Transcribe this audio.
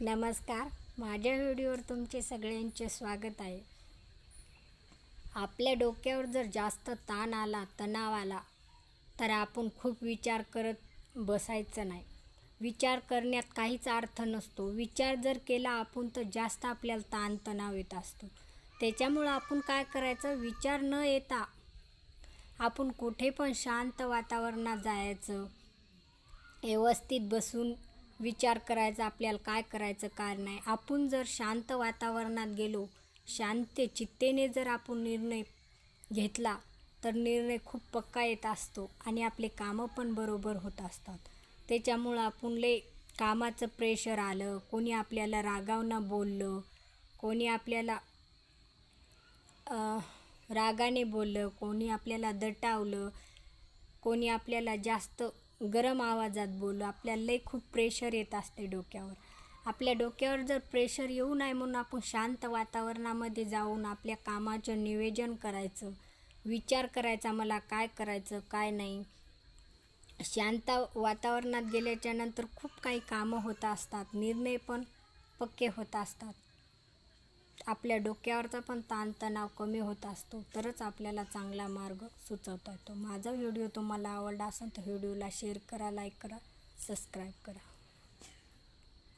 नमस्कार. माझ्या व्हिडिओवर तुमचे सगळ्यांचे स्वागत आहे. आपल्या डोक्यावर जर जास्त ताण आला तणाव आला तर आपण खूप विचार करत बसायचं नाही. विचार करण्यात काहीच अर्थ नसतो. विचार जर केला आपण तर जास्त आपल्याला ताणतणाव येत असतो. त्याच्यामुळं आपण काय करायचं? विचार न येता आपण कुठे पण शांत वातावरणात जायचं. व्यवस्थित बसून विचार करायचा आपल्याला काय करायचं काय नाही. आपण जर शांत वातावरणात गेलो शांत चित्तेने जर आपण निर्णय घेतला तर निर्णय खूप पक्का येत असतो आणि आपले कामं पण बरोबर होत असतात. त्याच्यामुळं आपण लय कामाचं प्रेशर आलं कोणी आपल्याला रागावनं बोललं कोणी आपल्याला रागाने बोललं कोणी आपल्याला दटावलं कोणी आपल्याला जास्त गरम आवाजात बोलू. आपल्याला लई खूप प्रेशर येत असते डोक्यावर. आपल्या डोक्यावर जर प्रेशर येऊ नये म्हणून आपण शांत वातावरणामध्ये जाऊन आपल्या कामाचं नियोजन करायचं. विचार करायचा मला काय करायचं काय नाही. शांत वातावरणात गेल्याच्यानंतर खूप काही कामं होत असतात. निर्णय पण पक्के होत असतात. आपल्या डोक्यावरचा पण ताणतणाव कमी होत असतो. तरच आपल्याला चांगला मार्ग सुचवता येतो. माझा व्हिडिओ तुम्हाला आवडला असेल तर व्हिडिओला शेअर करा लाईक करा सबस्क्राईब करा.